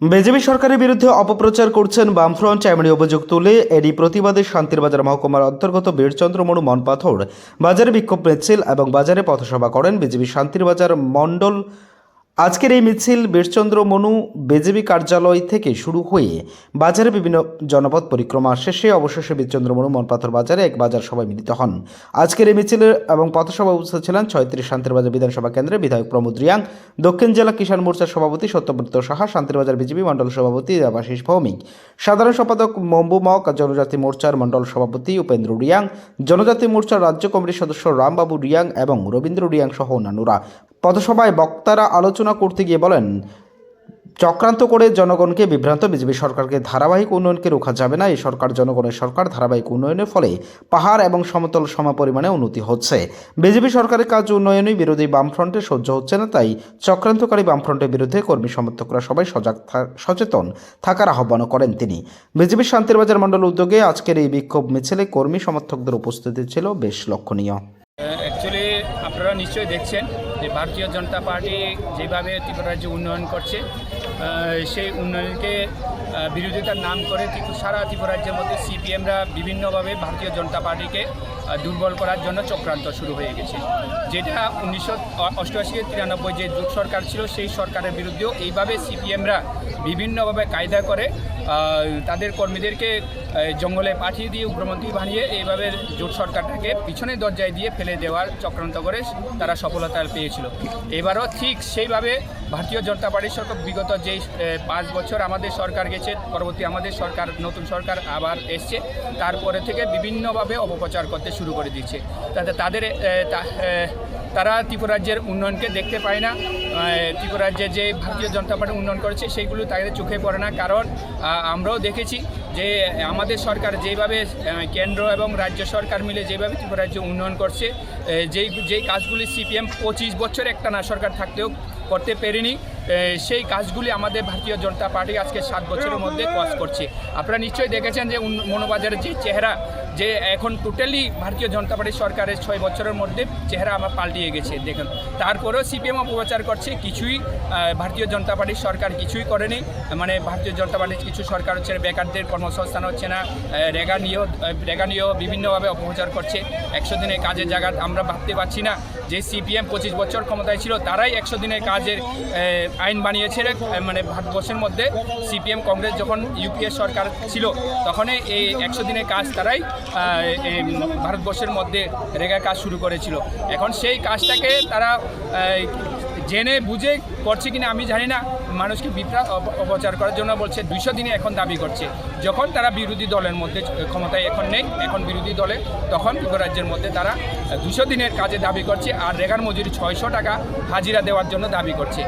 BJP সরকারের বিরুদ্ধে অপপ্রচার করছেন বামফ্রন্ট এমনি অভিযোগ তুলে এরই প্রতিবাদে শান্তিরবাজার মহকুমার অন্তর্গত বীরচন্দ্র মনু মনপাথর বাজারে বিক্ষোভ মিছিল এবং বাজারে পথসভা করেন বিজেপি শান্তিরবাজার মণ্ডল আজকের এই মিছিল বীরচন্দ্র মনু বিজেপি কার্যালয় থেকে শুরু হয়ে বাজারে বিভিন্ন জনপদ পরিক্রমা শেষে অবশেষে বীরচন্দ্র মনু মনপাথর বাজারে এক বাজার সভায় মিলিত হন। আজকের এই মিছিলের এবং পথসভা উপস্থিত ছিলেন ছয়ত্রিশ শান্তিরবাজার বিধানসভা কেন্দ্রের বিধায়ক প্রমোদ রিয়াং, দক্ষিণ জেলা কিষাণ মোর্চার সভাপতি সত্যব্রত সাহা, শান্তিরবাজার বিজেপি মণ্ডল সভাপতি দেবাশিস ভৌমিক, সাধারণ সম্পাদক মম্বু মক, জনজাতি মোর্চার মণ্ডল সভাপতি উপেন্দ্র রিয়াং, জনজাতি মোর্চার রাজ্য কমিটির সদস্য রামবাবু রিয়াং এবং রবীন্দ্র রিয়াং সহ অন্যান্যরা। পথসভায় বক্তারা আলোচনা করতে গিয়ে বলেন, চক্রান্ত করে জনগণকে বিভ্রান্ত বিজেপি সরকারকে ধারাবাহিক উন্নয়নকে রোখা যাবে না। এই সরকার জনগণের সরকার, ধারাবাহিক উন্নয়নের ফলে পাহাড় এবং সমতল সম পরিমাণে উন্নতি হচ্ছে। বিজেপি সরকারের কাজ উন্নয়নই বিরোধী বামফ্রন্টে সহ্য হচ্ছে না, তাই চক্রান্তকারী বামফ্রন্টের বিরুদ্ধে কর্মী সমর্থকরা সবাই সজাগ সচেতন থাকার আহ্বানও করেন তিনি। বিজেপির শান্তিরবাজার মণ্ডল উদ্যোগে আজকের এই বিক্ষোভ মিছিলে কর্মী সমর্থকদের উপস্থিতি ছিল বেশ লক্ষণীয়। অ্যাকচুয়ালি আপনারা নিশ্চয়ই দেখছেন যে ভারতীয় জনতা পার্টি যেভাবে ত্রিপুরা রাজ্যে উন্নয়ন করছে সেই উন্নয়নকে বিরোধিতার নাম করে সারা ত্রিপুরা রাজ্যের মধ্যে সিপিএমরা বিভিন্নভাবে ভারতীয় জনতা পার্টিকে দুর্বল করার জন্য চক্রান্ত শুরু হয়ে গেছে। যেটা উনিশশো অষ্টআশি তিরানব্বই যে জোট সরকার ছিল, সেই সরকারের বিরুদ্ধেও এইভাবে সিপিএমরা বিভিন্নভাবে কায়দা করে তাদের কর্মীদেরকে জঙ্গলে পাঠিয়ে দিয়ে উগ্রমন্ত্রী বানিয়ে এইভাবে জোট সরকারটাকে পিছনের দরজায় দিয়ে ফেলে দেওয়ার চক্রান্ত করে তারা সফলতা পেয়েছিল। এবারও ঠিক সেইভাবে ভারতীয় জনতা পার্টির সরকার বিগত যেই পাঁচ বছর আমাদের সরকার গেছে, পরবর্তী আমাদের সরকার, নতুন সরকার আবার এসছে, তারপরে থেকে বিভিন্নভাবে অপপ্রচার করতে শুরু করে দিচ্ছে। তাতে তাদের তারা ত্রিপুরা রাজ্যের উন্নয়নকে দেখতে পায় না। আহ, ত্রিপুরা রাজ্যে যে ভারতীয় জনতা পার্টি উন্নয়ন করেছে সেইগুলো তাদের চোখে পড়ে না। কারণ আমরাও দেখেছি যে আমাদের সরকার যেভাবে কেন্দ্র এবং রাজ্য সরকার মিলে যেভাবে ত্রিপুরা রাজ্য উন্নয়ন করছে যেই যেই কাজগুলি সিপিএম পঁচিশ বছর একটা না সরকার থাকতেও করতে পেরেনি সেই কাজগুলি আমাদের ভারতীয় জনতা পার্টি আজকে সাত বছরের মধ্যে কাজ করছে। আপনারা নিশ্চয়ই দেখেছেন যে মনোবাজারের যে চেহারা যে এখন টোটালি ভারতীয় জনতা পার্টি সরকারের ছয় বছরের মধ্যে চেহারা আমার পাল্টিয়ে গেছে, দেখুন। তারপরেও সিপিএম অপপ্রচার করছে, কিছুই ভারতীয় জনতা পার্টির সরকার কিছুই করেনি। মানে ভারতীয় জনতা পার্টির কিছু সরকার হচ্ছে বেকারদের কর্মসংস্থান হচ্ছে না রেগা নিয়েও রেগা নিয়েও বিভিন্নভাবে অপপ্রচার করছে। একশো দিনের কাজের জায়গা আমরা ভাবতে পারছি না। যে সিপিএম পঁচিশ বছর ক্ষমতায় ছিল, তারাই একশো দিনের কাজের আইন বানিয়েছে মানে ভারতবর্ষের মধ্যে। সিপিএম কংগ্রেস যখন ইউপিএ সরকার ছিল, তখনই এই একশো দিনের কাজ তারাই ভারতবর্ষের মধ্যে রেগার কাজ শুরু করেছিল। এখন সেই কাজটাকে তারা জেনে, বুঝে করছে কিনা আমি জানি না। মানুষকে বিপ্রা অপচার করার জন্য বলছে, দুইশো দিনে এখন দাবি করছে। যখন তারা বিরোধী দলের মধ্যে ক্ষমতায় এখন নেই, এখন বিরোধী দলে, তখন রাজ্যের মধ্যে তারা দুশো দিনের কাজে দাবি করছে, আর রেগার মজুরি ছয়শো টাকা হাজিরা দেওয়ার জন্য দাবি করছে।